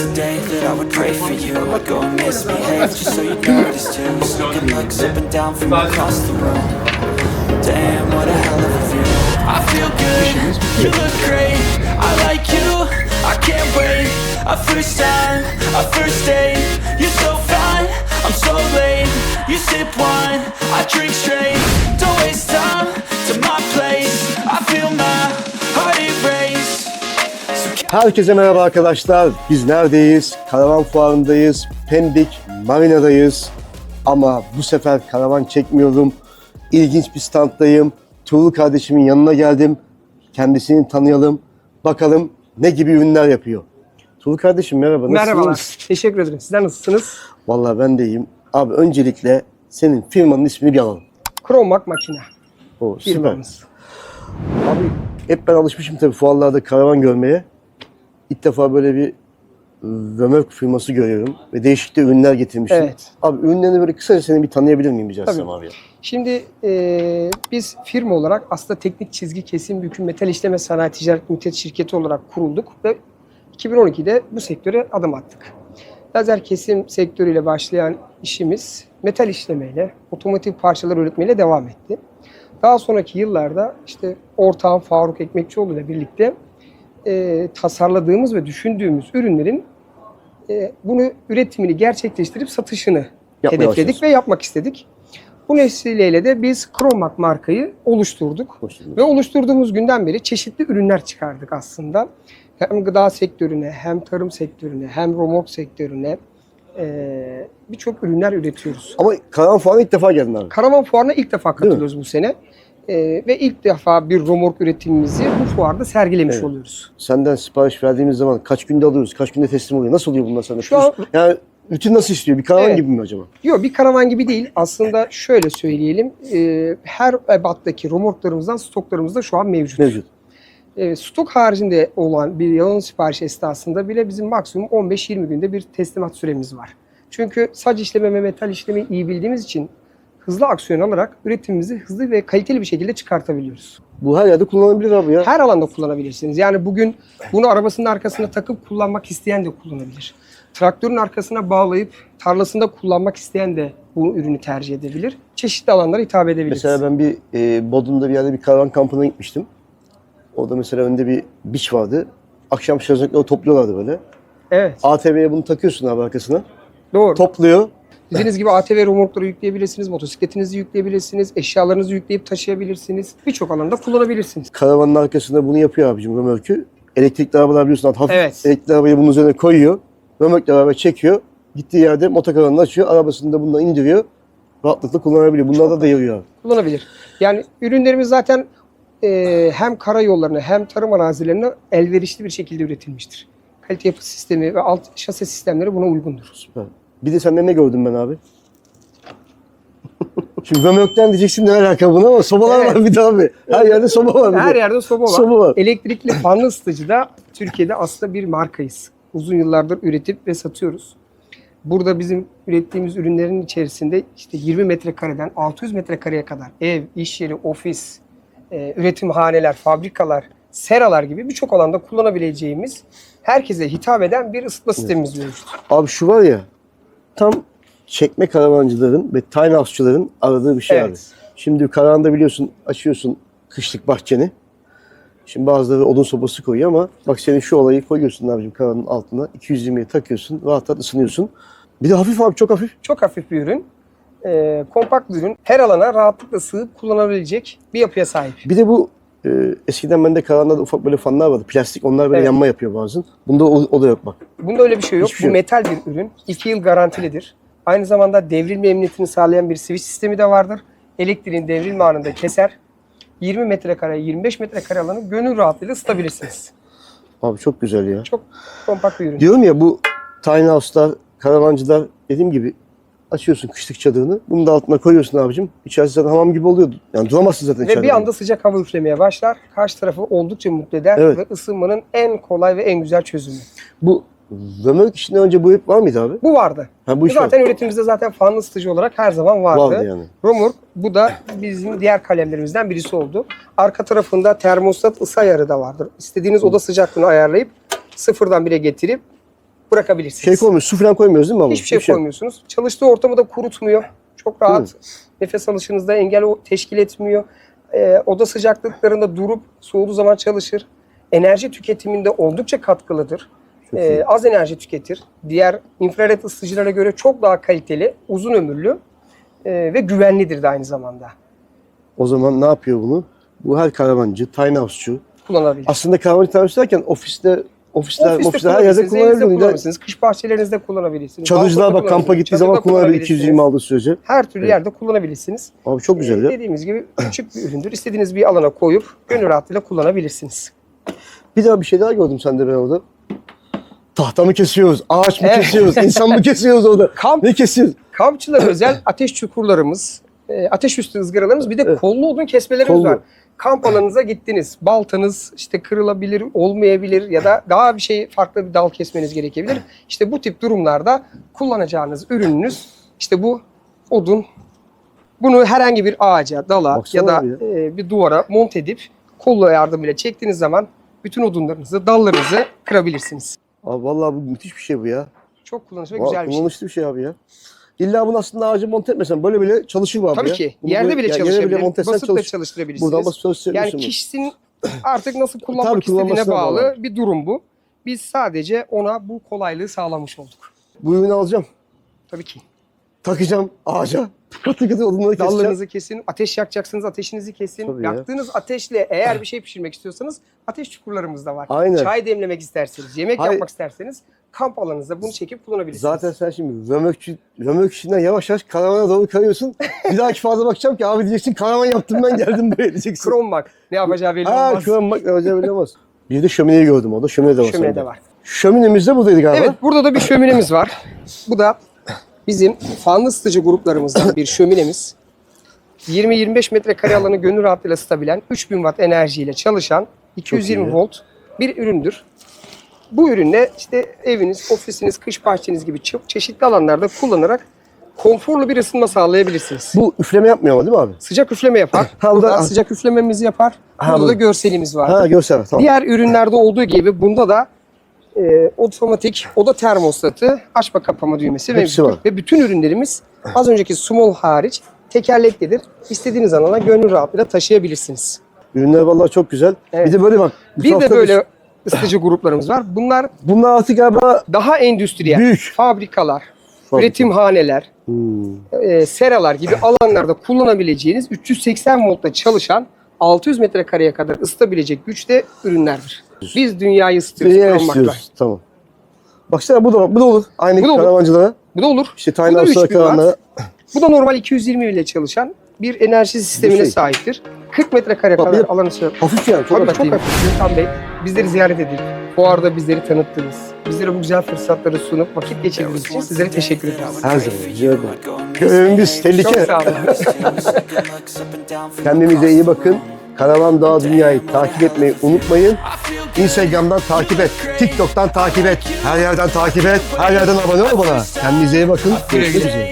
a day that I would pray for you. I'd go and misbehave just so you notice too Sneaking looks up down from across the room. Damn, what a hell of a view. I feel good, you look great. I like you, I can't wait. A first time, a first date. You're so fine, I'm so late. You sip wine, I drink straight Herkese merhaba arkadaşlar. Biz neredeyiz? Karavan fuarındayız. Pendik Marina'dayız. Ama bu sefer karavan çekmiyorum. İlginç bir standdayım. Tuğrul kardeşimin yanına geldim. Kendisini tanıyalım. Bakalım ne gibi ürünler yapıyor. Tuğrul kardeşim merhaba. Nasılsınız? Merhabalar. Teşekkür ederim. Sizler nasılsınız? Vallahi ben de iyiyim. Abi öncelikle senin firmanın ismini bir alalım. Kromak makine O, süper. firmamız. Abi hep ben alışmışım tabii fuarlarda karavan görmeye. İlk defa böyle bir römork firması görüyorum ve değişik de ürünler getirmişsin. Evet. Abi ürünlerini böyle kısaca seni bir tanıyabilir miyim rica etsem abi? Şimdi e, biz firma olarak aslında teknik çizgi kesim büküm metal işleme sanayi ticaret limited şirketi olarak kurulduk ve 2012'de bu sektöre adım attık. Lazer kesim sektörüyle başlayan işimiz metal işlemeyle, otomotiv parçalar üretmeyle devam etti. Daha sonraki yıllarda işte ortağım Faruk Ekmekçioğlu ile birlikte e, tasarladığımız ve düşündüğümüz ürünlerin e, bunu üretimini gerçekleştirip satışını Yapmaya hedefledik başlıyorsun. ve yapmak istedik. Bu vesileyle de biz Kromak markayı oluşturduk. Ve oluşturduğumuz günden beri çeşitli ürünler çıkardık aslında. Hem gıda sektörüne, hem tarım sektörüne, hem romork sektörüne eee, birçok ürünler üretiyoruz. Ama karavan fuarına ilk defa geldin abi. Karavan fuarına ilk defa katılıyoruz bu sene. Eee, ve ilk defa bir romork üretimimizi bu fuarda sergilemiş Evet. oluyoruz. Senden sipariş verdiğimiz zaman kaç günde alıyoruz, kaç günde teslim oluyor? Nasıl oluyor bunlar sana? Şu an- Yani rutin nasıl istiyor? Bir karavan Evet. gibi mi acaba? Yok bir karavan gibi değil. Aslında şöyle söyleyelim. eee, her ebattaki romorklarımızdan stoklarımız da şu an mevcut. Mevcut. E, stok haricinde olan bir yoğun sipariş esnasında bile bizim maksimum 15-20 günde bir teslimat süremiz var. Çünkü saç işleme ve metal işlemeyi iyi bildiğimiz için hızlı aksiyon alarak üretimimizi hızlı ve kaliteli bir şekilde çıkartabiliyoruz. Bu her yerde kullanılabilir abi ya. Her alanda kullanabilirsiniz. Yani bugün bunu arabasının arkasına takıp kullanmak isteyen de kullanabilir. Traktörün arkasına bağlayıp tarlasında kullanmak isteyen de bu ürünü tercih edebilir. Çeşitli alanlara hitap edebiliriz. Mesela ben bir e, Bodrum'da bir yerde bir karavan kampına gitmiştim. Orada mesela önde bir biç vardı. Akşam şarjörleri topluyorlardı böyle. Evet, ATV'ye bunu takıyorsun abi arkasına. doğru. Topluyor. Dediğiniz gibi ATV romorkları yükleyebilirsiniz, motosikletinizi yükleyebilirsiniz, eşyalarınızı yükleyip taşıyabilirsiniz. Birçok alanda kullanabilirsiniz. Karavanın arkasında bunu yapıyor abicim römörkü. Elektrikli arabalar biliyorsun hafif Evet. elektrikli arabayı bunun üzerine koyuyor. Römörkle beraber çekiyor. Gittiği yerde motokaravanını açıyor. Arabasını da bundan indiriyor. Rahatlıkla kullanabiliyor. Bunlarda da yarıyor abi. Kullanabilir. Yani ürünlerimiz zaten e, hem karayollarına hem tarım arazilerine elverişli bir şekilde üretilmiştir. Kalite yapı sistemi ve alt şase sistemleri buna uygundur. Süper. Bir de sende ne gördüm ben abi? Şimdi römörkten diyeceksin ne alaka buna ama sobalar Evet. var bir de abi. Her yerde soba var. bir de. Her yerde soba var. Soba var. Elektrikli fanlı ısıtıcıda Türkiye'de aslında bir markayız. Uzun yıllardır üretip ve satıyoruz. Burada bizim ürettiğimiz ürünlerin içerisinde işte 20 metrekareden 600 metrekareye kadar ev, iş yeri, ofis, e, üretimhaneler, fabrikalar, seralar gibi birçok alanda kullanabileceğimiz herkese hitap eden bir ısıtma sistemimiz mevcut. Abi şu var ya tam çekme karavancıların ve tiny house'çuların aradığı bir şey Evet. abi. Şimdi karavanda biliyorsun açıyorsun kışlık bahçeni. Şimdi bazıları odun sobası koyuyor ama bak senin şu olayı koyuyorsun abicim karavanın altına. 220'ye takıyorsun. Rahat rahat ısınıyorsun. Bir de hafif abi çok hafif. Çok hafif bir ürün. e, kompakt bir ürün. Her alana rahatlıkla sığıp kullanabilecek bir yapıya sahip. Bir de bu e, eskiden bende karavanda da ufak böyle fanlar vardı. Plastik onlar böyle Evet. yanma yapıyor bazen. Bunda o, o da yok bak. Bunda öyle bir şey yok. Hiçbir şey Bu yok. metal bir ürün. 2 yıl garantilidir. Aynı zamanda devrilme emniyetini sağlayan bir switch sistemi de vardır. Elektriğin devrilme anında keser. 20 metrekare, 25 metrekare alanı gönül rahatlığıyla ısıtabilirsiniz. Abi çok güzel ya. Çok kompakt bir ürün. Diyorum ya bu tiny house'lar, karavancılar dediğim gibi açıyorsun kışlık çadırını. Bunu da altına koyuyorsun abicim. İçerisi zaten hamam gibi oluyordu. Yani duramazsın zaten Ve içeride. bir anda sıcak hava üflemeye başlar. Karşı tarafı oldukça mutlu eder Evet. ve ısınmanın en kolay ve en güzel çözümü. Bu römork işinden önce bu hep var mıydı abi? Bu vardı. Ha bu iş zaten üretimizde zaten fanlı ısıtıcı olarak her zaman var. vardı. vardı yani. Romurk bu da bizim diğer kalemlerimizden birisi oldu. Arka tarafında termostat ısı ayarı da vardır. İstediğiniz oda sıcaklığını ayarlayıp sıfırdan bire getirip bırakabilirsiniz. Şey koymuyoruz, su falan koymuyoruz değil mi abi? Hiçbir şey koymuyorsunuz. Çalıştığı ortamı da kurutmuyor. Çok rahat. Nefes alışınızda engel teşkil etmiyor. Ee, oda sıcaklıklarında durup soğuduğu zaman çalışır. Enerji tüketiminde oldukça katkılıdır. Çok Ee, iyi. az enerji tüketir. Diğer infrared ısıtıcılara göre çok daha kaliteli, uzun ömürlü e, ve güvenlidir de aynı zamanda. O zaman ne yapıyor bunu? Bu her karavancı, tiny house'cu. Kullanabilir. Aslında karavancı tiny house derken ofiste, ofisler, Ofiste ofisler her yerde kullanabilirsiniz, kış bahçelerinizde kullanabilirsiniz. Balkonda bak kampa gittiği zaman kullanabilir 220 aldığı sürece. Her türlü Evet. yerde kullanabilirsiniz. Abi çok güzel Ee, ya. Dediğimiz gibi küçük bir üründür. İstediğiniz bir alana koyup gönül rahatlığıyla kullanabilirsiniz. Bir daha bir şey daha gördüm sende ben orada. Tahta mı kesiyoruz, ağaç mı Evet. kesiyoruz, insan mı kesiyoruz orada? Kamp, Ne kesiyoruz? kampçılar özel ateş çukurlarımız, e, ateş üstü ızgaralarımız bir de Evet. kollu odun kesmelerimiz Kollu. var. Kamp alanınıza gittiniz. Baltanız işte kırılabilir, olmayabilir ya da daha bir şey farklı bir dal kesmeniz gerekebilir. İşte bu tip durumlarda kullanacağınız ürününüz işte bu odun. Bunu herhangi bir ağaca, dala Baksana ya da ya. e, bir duvara mont edip kolla yardımıyla çektiğiniz zaman bütün odunlarınızı, dallarınızı kırabilirsiniz. Abi vallahi bu müthiş bir şey bu ya. Çok kullanışlı ve güzel bir şey. kullanışlı bir şey abi ya. İlla bunu aslında ağacı monte etmesen böyle bile çalışır bu abi Tabii ya. ki. Bunu Yerde böyle- bile ya yere çalışabilir. monte etsen Basıp da çalış- çalıştırabilirsiniz. Buradan basıp yani çalıştırabilirsin. kişinin artık nasıl kullanmak Tabii, istediğine bağlı bağlı. bir durum bu. Biz sadece ona bu kolaylığı sağlamış olduk. Bu ürünü alacağım. Tabii ki. Takacağım ağaca. Katı katı odunları keseceğim. Dallarınızı kesin, ateş yakacaksınız, ateşinizi kesin. Tabii ya. Yaktığınız ateşle eğer bir şey pişirmek istiyorsanız ateş çukurlarımız da var. Aynen. Çay demlemek isterseniz, yemek Hayır. yapmak isterseniz kamp alanınızda bunu çekip kullanabilirsiniz. Zaten sen şimdi römökçü, römök işinden yavaş yavaş karavana doğru kayıyorsun. Bir dahaki fazla bakacağım ki abi diyeceksin karavan yaptım ben geldim buraya diyeceksin. Krom bak. Ne yapacağı belli Ha olmaz. krom bak ne olacağı belli olmaz. Bir de şömineyi gördüm orada. Şömine de var. Şömine de var. Şöminemiz de buradaydı galiba. Evet burada da bir şöminemiz var. Bu da bizim fanlı ısıtıcı gruplarımızdan bir şöminemiz. 20-25 metrekare alanı gönül rahatlığıyla ısıtabilen 3000 watt enerjiyle çalışan 220 iyi. volt bir üründür. Bu ürünle işte eviniz, ofisiniz, kış bahçeniz gibi çok çeşitli alanlarda kullanarak konforlu bir ısınma sağlayabilirsiniz. Bu üfleme yapmıyor ama değil mi abi? Sıcak üfleme yapar. Ha, bu da- Burada sıcak üflememizi yapar. Ha, Burada bu- da görselimiz var. Ha göster tamam. Diğer ürünlerde olduğu gibi bunda da e, otomatik oda termostatı, açma kapama düğmesi Hepsi var. Ve bütün ürünlerimiz az önceki small hariç tekerleklidir. İstediğiniz alana gönül rahatlığıyla taşıyabilirsiniz. Ürünler vallahi çok güzel. Evet. Bir de böyle bak. Bir de böyle ısıtıcı gruplarımız var. Bunlar Bunlar artık galiba daha endüstriyel, Büyük. fabrikalar, Fabrika. üretimhaneler, Hmm. e, seralar gibi alanlarda kullanabileceğiniz 380 voltta çalışan 600 metrekareye kadar ısıtabilecek güçte ürünlerdir. Biz dünyayı ısıtıyoruz. Dünya istiyoruz. Tamam. Baksana bu da bu da olur. Aynı Bu da olur. karavancılara. Bu da olur. İşte Bu Tiny da House'lara 3000 watt. karavanlara. Bu da normal 220 ile çalışan bir enerji sistemine şey. sahiptir. 40 metrekare bir kadar de alanı sığ- Hafif yani. Çok çok hafif. Gülkan Bey bizleri ziyaret edip fuarda bizleri tanıttınız. Bizlere bu güzel fırsatları sunup vakit geçirdiğiniz için sizlere teşekkür ederiz. Her zaman rica ederim. Görevimiz tehlike. Çok sağ olun. Kendinize iyi bakın. Karavan Dağ Dünya'yı takip etmeyi unutmayın. Instagram'dan takip et. TikTok'tan takip et. Her yerden takip et. Her yerden abone ol bana. Kendinize iyi bakın. Görüşmek üzere.